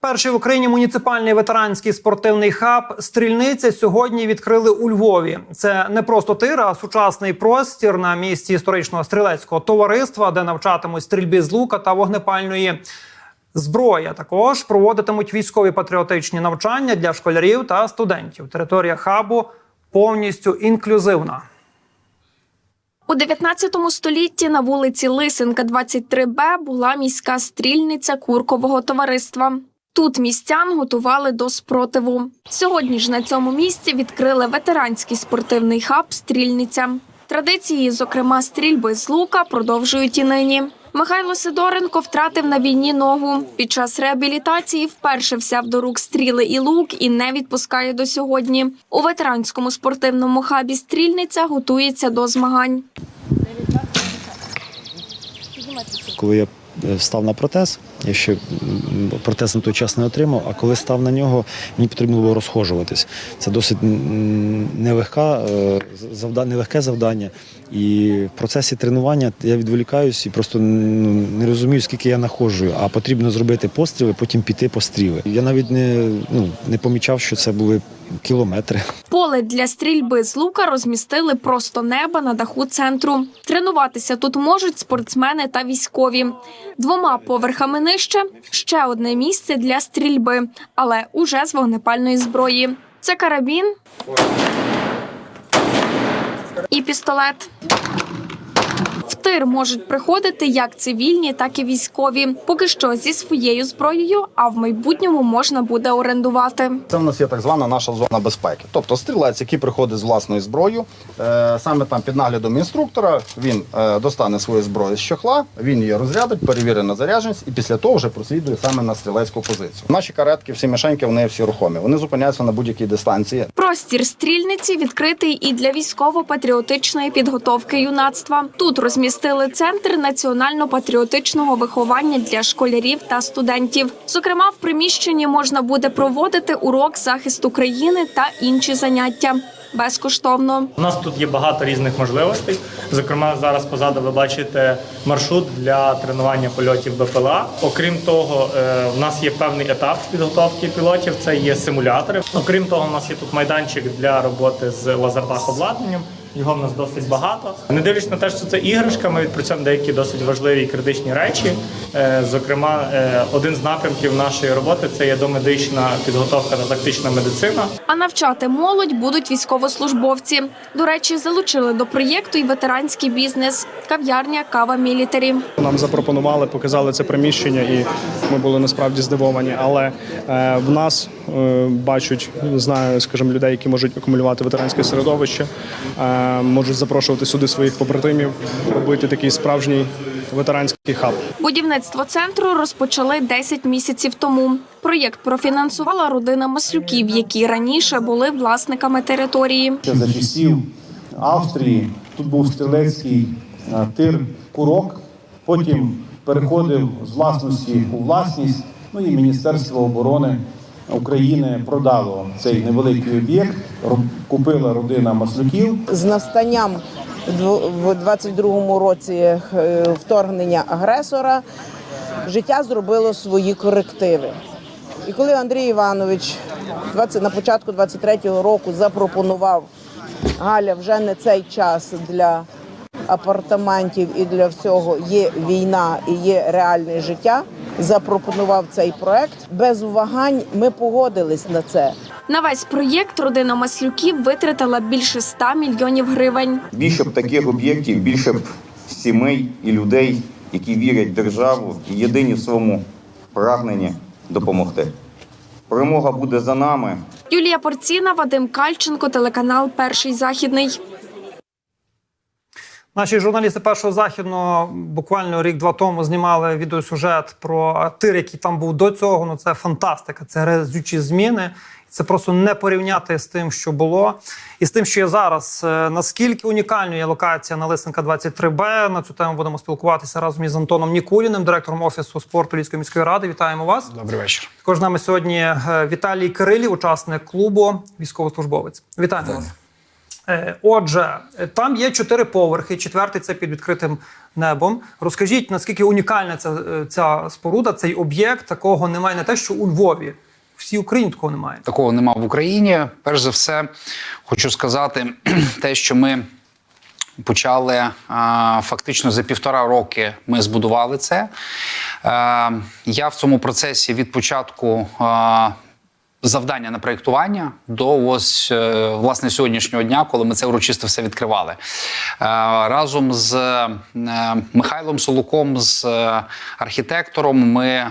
Перший в Україні муніципальний ветеранський спортивний хаб Стрільниця сьогодні відкрили у Львові. Це не просто тир, а сучасний простір на місці історичного стрілецького товариства, де навчатимуть стрільбі з лука та вогнепальної зброї. Також проводитимуть військові патріотичні навчання для школярів та студентів. Територія хабу повністю інклюзивна. У 19 столітті на вулиці Лисенка, 23Б була міська стрільниця куркового товариства. Тут містян готували до спротиву. Сьогодні ж на цьому місці відкрили ветеранський спортивний хаб Стрільниця. Традиції, зокрема стрільби з лука, продовжують і нині. Михайло Сидоренко втратив на війні ногу. Під час реабілітації вперше взяв до рук стріли і лук і не відпускає до сьогодні. У ветеранському спортивному хабі Стрільниця готується до змагань. Коли я став на протез, я ще протез на той час не отримав, а коли став на нього, мені потрібно було розхожуватись. Це досить нелегка, е, нелегке завдання. І в процесі тренування я відволікаюсь і просто не розумію, скільки я находжую, а потрібно зробити постріли, потім піти по стріли. Я навіть не, ну, не помічав, що це були кілометри. Поле для стрільби з лука розмістили просто неба на даху центру. Тренуватися тут можуть спортсмени та військові. Двома поверхами нижче ще одне місце для стрільби, але уже з вогнепальної зброї. Це карабін і пістолет. В можуть приходити як цивільні, так і військові. Поки що зі своєю зброєю, а в майбутньому можна буде орендувати. Це в нас є так звана наша зона безпеки. Тобто стрілець, який приходить з власною зброєю, е, саме там під наглядом інструктора, він е, достане свою зброю з чохла, він її розрядить, перевірить на зарядженість і після того вже прослідує саме на стрілецьку позицію. Наші каретки, всі мішеньки, вони всі рухомі. Вони зупиняються на будь-якій дистанції. Простір стрільниці відкритий і для військово-патріотичної підготовки юнацтва. Тут розмістили центр національно-патріотичного виховання для школярів та студентів. Зокрема, в приміщенні можна буде проводити урок захисту країни та інші заняття безкоштовно. У нас тут є багато різних можливостей. Зокрема, зараз позаду ви бачите маршрут для тренування польотів БПЛА. Окрім того, е, в нас є певний етап підготовки пілотів. Це є симулятори. Окрім того, у нас є тут майданчик для роботи з лазертаг обладнанням. Його в нас досить багато. Не дивлячись на те, що це іграшка, ми відпрацюємо деякі досить важливі і критичні речі. Е, Зокрема, е, один з напрямків нашої роботи це є домедична підготовка та тактична медицина. А навчати молодь будуть військовослужбовці. До речі, залучили до проєкту і ветеранський бізнес, кав'ярня Кава Мілітарі. Нам запропонували, показали це приміщення, і ми були насправді здивовані. Але е, в нас бачать, знаю, скажімо, людей, які можуть акумулювати ветеранське середовище, можуть запрошувати сюди своїх побратимів, робити такий справжній ветеранський хаб. Будівництво центру розпочали 10 місяців тому. Проєкт профінансувала родина Маслюків, які раніше були власниками території. ще за часів Австрії. Тут був стрілецький е, тир курок, потім переходив з власності у власність. Ну і Міністерство оборони України продало цей невеликий об'єкт. Купила родина Маслюків. з настанням в 22-му році е, вторгнення агресора життя зробило свої корективи. І коли Андрій Іванович 20, на початку 23-го року запропонував Галя, вже не цей час для апартаментів і для всього є війна і є реальне життя. Запропонував цей проект. Без вагань ми погодились на це. На весь проєкт родина Маслюків витратила більше 100 мільйонів гривень. Більше б таких об'єктів, більше б сімей і людей, які вірять в державу і єдині в своєму прагненні допомогти. Перемога буде за нами. Юлія Порціна, Вадим Кальченко, телеканал Перший західний. Наші журналісти першого західного буквально рік-два тому знімали відеосюжет про тир, який там був до цього. Ну це фантастика, це разючі зміни. Це просто не порівняти з тим, що було, і з тим, що є зараз. Е, Наскільки унікальною є локація на Лисенка 23Б? На цю тему будемо спілкуватися разом із Антоном Нікуліним, директором офісу спорту Львівської міської ради. Вітаємо вас. Добрий вечір. Також з нами сьогодні е, Віталій Кирилів, учасник клубу, військовослужбовець. Вітаємо вас. Е, Отже, там є чотири поверхи. Четвертий це під відкритим небом. Розкажіть, наскільки унікальна ця, е, ця споруда, цей об'єкт. Такого немає не те, що у Львові. Всій Україні такого немає. Такого нема в Україні. Перш за все, хочу сказати те, що ми почали фактично за півтора роки. Ми збудували це. Е, я в цьому процесі від початку. Завдання на проєктування до ось е, власне сьогоднішнього дня, коли ми це урочисто все відкривали. Е, Разом з е, Михайлом Солуком, з архітектором, ми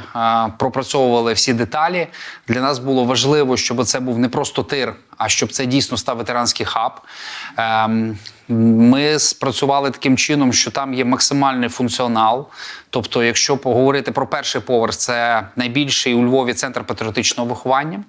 пропрацьовували всі деталі. Для нас було важливо, щоб це був не просто тир, а щоб це дійсно став ветеранський хаб. Ем, Ми спрацювали таким чином, що там є максимальний функціонал. Тобто, якщо поговорити про перший поверх, це найбільший у Львові центр патріотичного виховання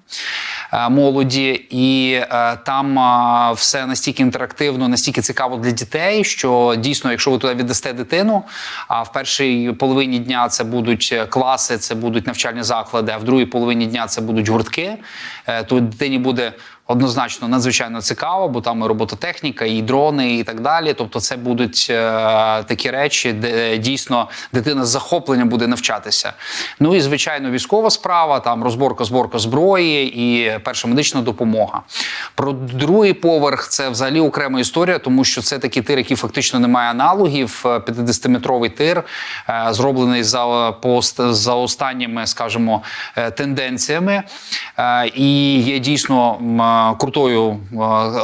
е, молоді, і е, там е, все настільки інтерактивно, настільки цікаво для дітей, що дійсно, якщо ви туди віддасте дитину, а в першій половині дня це будуть класи, це будуть навчальні заклади, а в другій половині дня це будуть гуртки, то дитині буде однозначно надзвичайно цікаво, бо там і робототехніка, і дрони, і так далі. Тобто, це будуть е, такі речі, де дійсно дитина з захопленням буде навчатися. Ну і звичайно, військова справа, там розборка, зборка зброї і перша медична допомога. Про другий поверх це взагалі окрема історія, тому що це такий тир, який фактично не має аналогів. Е, 50-метровий тир, е, зроблений за по за останніми, скажімо, е, тенденціями. Е, І є дійсно е, крутою е,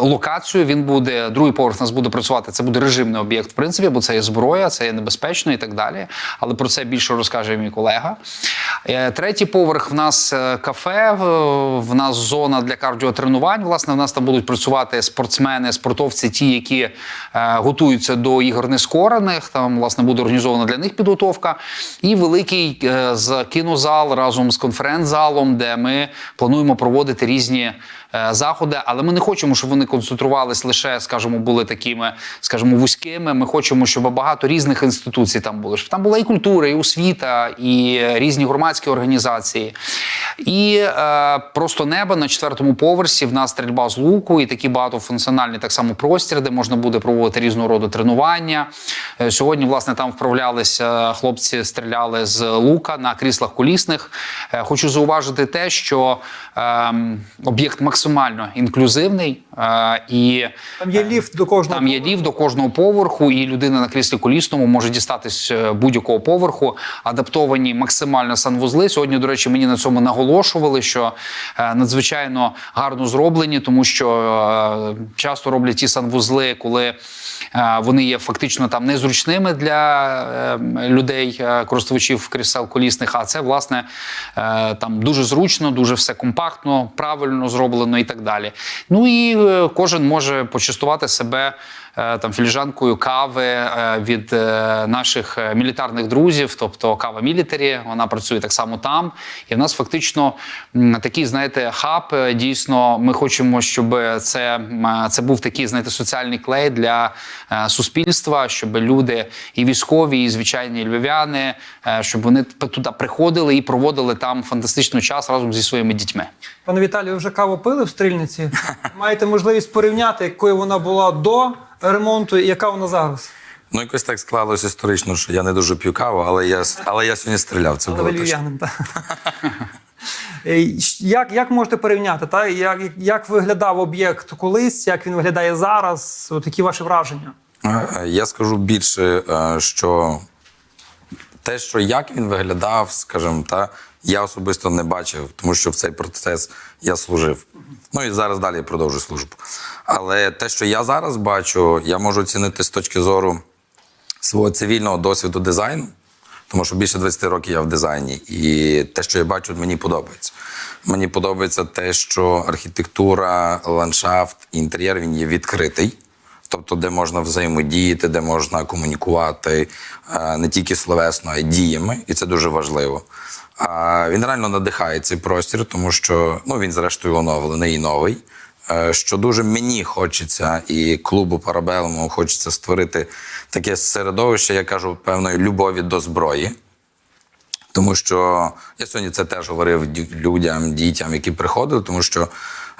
локацією. Він буде другий поверх нас буде працювати. Це буде режимний об'єкт, в принципі, бо це є зброя, це є небезпечно і так далі. Але про це більше розкаже мій колега. Е, Третій поверх в нас е, кафе, в- в нас зона для кардіотренувань. Власне, в нас там будуть працювати спортсмени, спортовці, ті, які е, готуються до ігор нескорених. Там власне буде організована для них підготовка. І великий е, з кінозал разом з конференц-залом, де ми плануємо проводити різні. Е, Заходи, але ми не хочемо, щоб вони концентрувались лише, скажімо, були такими, скажімо, вузькими. Ми хочемо, щоб багато різних інституцій там було. Щоб там була і культура, і освіта, і різні громадські організації. І е, просто небо на четвертому поверсі. В нас стрільба з луку, і такий багатофункціональний так само простір, де можна буде проводити різного роду тренування. Е, Сьогодні, власне, там вправлялися хлопці, стріляли з лука на кріслах колісних. Е, Хочу зауважити те, що ем, об'єкт максимально інклюзивний е, і Там є ліфт до кожного. там є ліфт до кожного поверху, і людина на кріслі колісному може дістатись е, будь-якого поверху. Адаптовані максимально санвузли. Сьогодні, до речі, мені на цьому наголошували, що е, надзвичайно гарно зроблені, тому що часто роблять ті санвузли, коли вони є фактично там незручними для людей, користувачів крісел колісних. А це власне там дуже зручно, дуже все компактно, правильно зроблено і так далі. Ну і е, кожен може почастувати себе е, там філіжанкою кави е, від наших мілітарних друзів, тобто кава мілітарі. Вона працює так само там. І в нас фактично такий, знаєте, хаб. Дійсно, ми хочемо, щоб це, це був такий, знаєте, соціальний клей для суспільства, щоб люди і військові, і звичайні львів'яни, щоб вони туди приходили і проводили там фантастичний час разом зі своїми дітьми. Пане Віталію, ви вже каву пили в стрільниці? Маєте можливість порівняти, якою вона була до ремонту і яка вона зараз? Ну, якось так склалося історично, що я не дуже п'ю каву, але я, але я сьогодні стріляв. Це Але було точно. так. Е, Як, як можете порівняти? Та? Як, як виглядав об'єкт колись, як він виглядає зараз? От які ваші враження? Е, Я скажу більше, е, що те, що як він виглядав, скажімо, та я особисто не бачив, тому що в цей процес я служив. Ну і зараз далі продовжую службу. Але те, що я зараз бачу, я можу оцінити з точки зору свого цивільного досвіду дизайну, тому що більше 20 років я в дизайні, і те, що я бачу, мені подобається. Мені подобається те, що архітектура, ландшафт, інтер'єр він є відкритий. Тобто, де можна взаємодіяти, де можна комунікувати е, не тільки словесно, а й діями, і це дуже важливо. А він реально надихає цей простір, тому що ну він, зрештою, оновлений і новий. Е, Що дуже мені хочеться, і клубу Парабелому хочеться створити таке середовище, я кажу, певної любові до зброї. Тому що я сьогодні це теж говорив людям, дітям, які приходили, тому що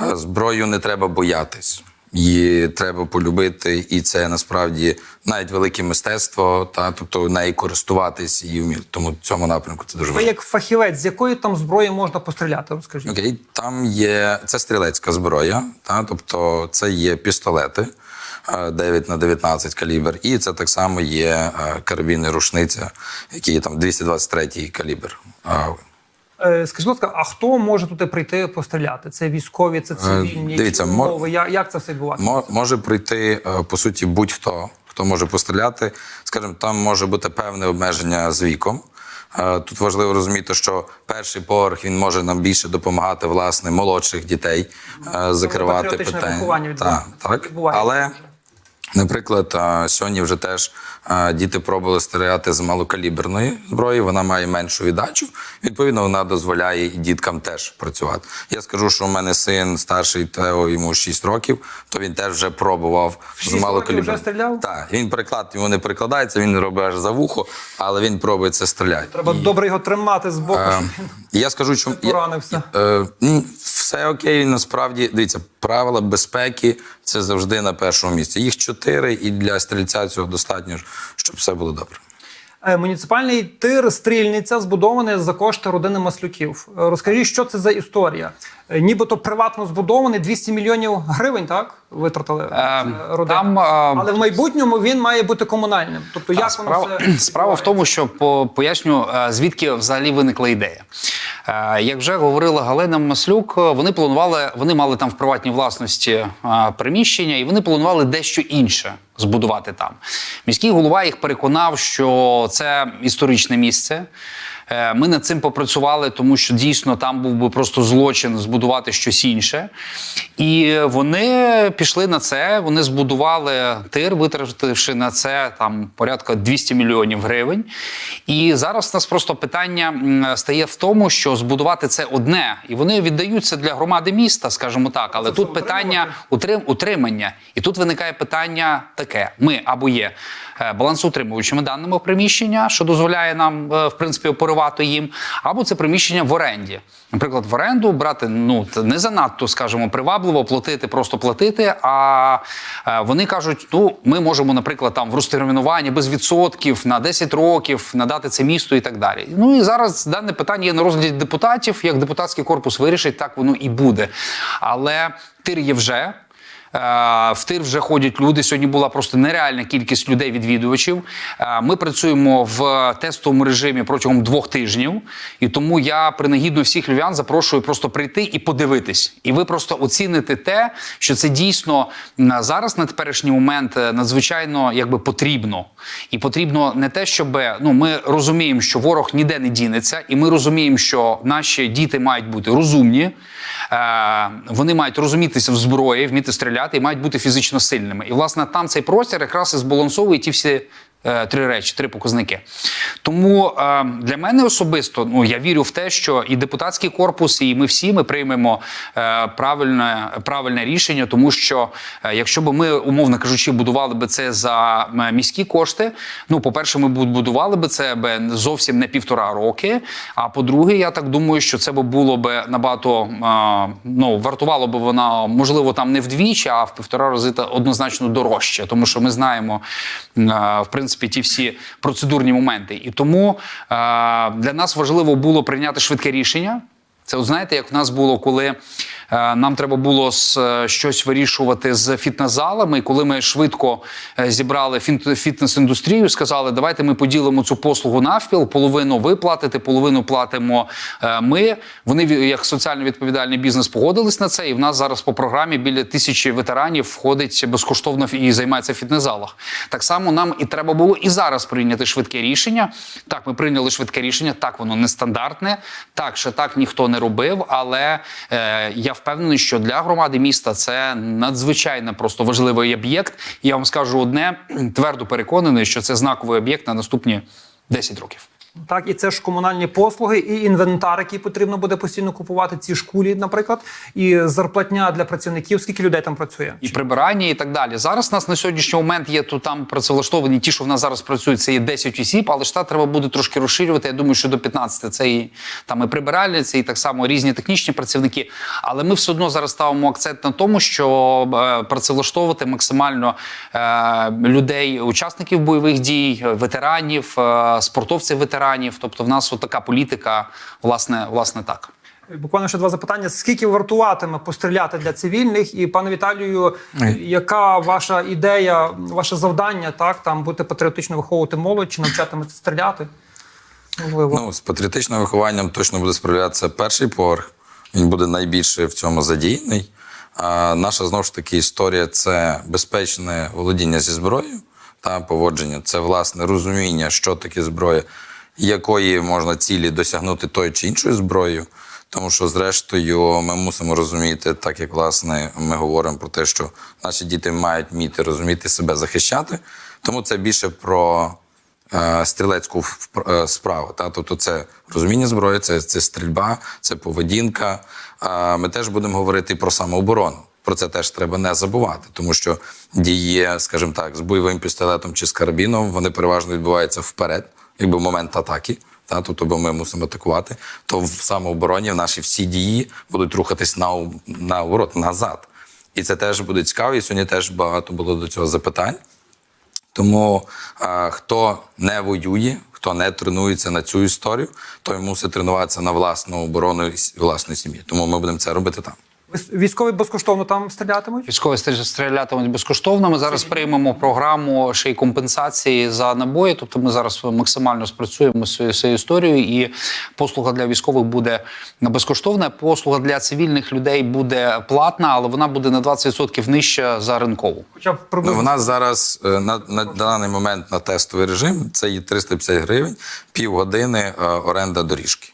е, зброю не треба боятись. Її треба полюбити, і це насправді навіть велике мистецтво, та тобто нею користуватись і вміти. Тому в цьому напрямку це дуже Ви важливо. як фахівець, з якої там зброї можна постріляти? Розкажіть. Окей, там є це стрілецька зброя, та тобто це є пістолети. е, 9 на 19 калібр, і це так само є е, карабін і рушниця, які є там 223 калібр. Е, Скажіть, будь ласка, а хто може туди прийти постріляти? Це військові, це цивільні? Е, дивіться, які? Як, як це все відбувається? Може прийти е, по суті будь-хто, хто може постріляти. Скажімо, там може бути певне обмеження з віком. Тут важливо розуміти, що перший поверх він може нам більше допомагати власне молодших дітей закривати питання. Так, так. Але. Наприклад, сьогодні вже теж діти пробували стріляти з малокаліберної зброї. Вона має меншу віддачу. Відповідно, вона дозволяє і діткам теж працювати. Я скажу, що у мене син старший Тео, йому 6 років, то він теж вже пробував з років малокаліберної. вже стріляв? Так, він приклад йому не прикладається, він робить аж за вухо, але він пробує це стріляти. Треба добре його тримати з боку. Е, щоб Я скажу, чому поранився. Е, ні, все окей. Насправді дивіться, правила безпеки це завжди на першому місці. Їх чотири, і для стрільця цього достатньо, щоб все було добре. Е, Муніципальний тир стрільниця збудований за кошти родини Маслюків. Е, Розкажіть, що це за історія? Е, Нібито приватно збудований 200 мільйонів гривень, так? Витратили Е, родина. там, е, Але в майбутньому він має бути комунальним. Тобто, як справа, воно все справа в тому, що по, поясню, звідки взагалі виникла ідея. Як вже говорила Галина Маслюк, вони планували, вони мали там в приватній власності приміщення, і вони планували дещо інше збудувати там. Міський голова їх переконав, що це історичне місце. Е, Ми над цим попрацювали, тому що дійсно там був би просто злочин збудувати щось інше. І вони пішли на це. Вони збудували тир, витративши на це там порядка 200 мільйонів гривень. І зараз у нас просто питання стає в тому, що збудувати це одне, і вони віддаються для громади міста, скажімо так. Але тут питання утрим, утримання. І тут виникає питання таке: ми або є е, балансоутримувачами даного приміщення, що дозволяє нам, е, в принципі, оперувати їм, або це приміщення в оренді. Наприклад, в оренду брати ну не занадто, скажімо, привабливо платити, просто платити. А е, вони кажуть: ну ми можемо, наприклад, там в розтермінуванні без відсотків на 10 років надати це місту і так далі. Ну і зараз дане питання є на розгляді депутатів. Як депутатський корпус вирішить, так воно і буде. Але тир є вже. Е, В тир вже ходять люди. Сьогодні була просто нереальна кількість людей-відвідувачів. Е, Ми працюємо в тестовому режимі протягом двох тижнів, і тому я принагідно всіх львів'ян запрошую просто прийти і подивитись. І ви просто оціните те, що це дійсно зараз на теперішній момент е, надзвичайно якби потрібно. І потрібно не те, щоб ну ми розуміємо, що ворог ніде не дінеться, і ми розуміємо, що наші діти мають бути розумні. Вони мають розумітися в зброї, вміти стріляти і мають бути фізично сильними. І власне там цей простір якраз і збалансовує ті всі. Е, Три речі, три показники. Тому е, для мене особисто ну я вірю в те, що і депутатський корпус, і ми всі ми приймемо е, правильне, правильне рішення, тому що якщо б ми, умовно кажучи, будували би це за міські кошти, ну по-перше, ми будували би це би зовсім не півтора роки. А по-друге, я так думаю, що це б було б набагато ну вартувало б вона можливо там не вдвічі, а в півтора рази та однозначно дорожче, тому що ми знаємо в принципі ті всі процедурні моменти. І тому е, для нас важливо було прийняти швидке рішення. Це от знаєте, як в нас було, коли нам треба було е, щось вирішувати з фітнес-залами, і коли ми швидко е, зібрали фітнес-індустрію, сказали, давайте ми поділимо цю послугу навпіл, половину ви платите, половину платимо е, ми. Вони як соціально відповідальний бізнес погодились на це, і в нас зараз по програмі біля тисячі ветеранів входить безкоштовно і займається в фітнес-залах. Так само нам і треба було і зараз прийняти швидке рішення. Так, ми прийняли швидке рішення. Так, воно нестандартне. Так, ще так ніхто не робив. Але е, я впевнений, що для громади міста це надзвичайно просто важливий об'єкт. Я вам скажу одне твердо переконаний, що це знаковий об'єкт на наступні 10 років. Так, і це ж комунальні послуги, і інвентар, який потрібно буде постійно купувати. Ці ж кулі, наприклад, і зарплатня для працівників. Скільки людей там працює? і прибирання, і так далі. Зараз у нас на сьогоднішній момент є тут там працевлаштовані. Ті, що в нас зараз працюють, це є 10 осіб, але штат треба буде трошки розширювати. Я думаю, що до 15 це і там і прибиральниці, і так само різні технічні працівники. Але ми все одно зараз ставимо акцент на тому, що е, працевлаштовувати максимально е, людей, учасників бойових дій, ветеранів, е, спортовців ветеранів. Тобто, в нас от така політика, власне, власне так. Буквально ще два запитання: скільки вартуватиме постріляти для цивільних? І пане Віталію, яка ваша ідея, ваше завдання? Так там бути патріотично виховувати молодь чи навчатимете стріляти? Можливо. Ну, з патріотичним вихованням точно буде справлятися перший поверх. Він буде найбільше в цьому задіяний. А наша знову ж таки історія це безпечне володіння зі зброєю та поводження. Це власне розуміння, що таке зброя, якої можна цілі досягнути тою чи іншою зброєю. Тому що, зрештою, ми мусимо розуміти, так як власне ми говоримо про те, що наші діти мають вміти розуміти себе захищати. Тому це більше про е, стрілецьку е, справу. Та? Тобто це розуміння зброї, це, це стрільба, це поведінка. А Ми теж будемо говорити про самооборону. Про це теж треба не забувати, тому що дії, скажімо так, з бойовим пістолетом чи з карабіном, вони переважно відбуваються вперед, якби момент атаки. Та, тобто, бо ми мусимо атакувати, то в самообороні наші всі дії будуть рухатись на, наоборот, назад. І це теж буде цікаво. І сьогодні теж багато було до цього запитань. Тому а, хто не воює, хто не тренується на цю історію, той мусить тренуватися на власну оборону і власної сім'ї. Тому ми будемо це робити там. Військові безкоштовно там стрілятимуть? Військові стрі- стрілятимуть безкоштовно. Ми зараз приймемо програму ще й компенсації за набої. Тобто ми зараз максимально спрацюємо з цією- історією, і послуга для військових буде безкоштовна. Послуга для цивільних людей буде платна, але вона буде на 20% нижча за ринкову. Хоча б Ну, приблизно в нас зараз е, на, на даний момент на тестовий режим це є 350 гривень, півгодини е, оренда доріжки.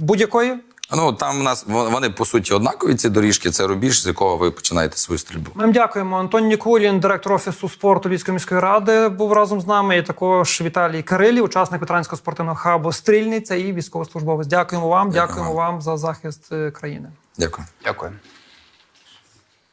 будь-якої. Ну там у нас вон- вони по суті однакові. Ці доріжки це рубіж, з якого ви починаєте свою стрільбу. Ми вам дякуємо. Антон Нікулін, директор офісу спорту Львівської міської ради, був разом з нами. І також Віталій Кирилів, учасник ветеранського спортивного хабу Стрільниця і військовослужбовець. Дякуємо вам. Дякуємо вам за захист е, країни. Дякую. Дякую.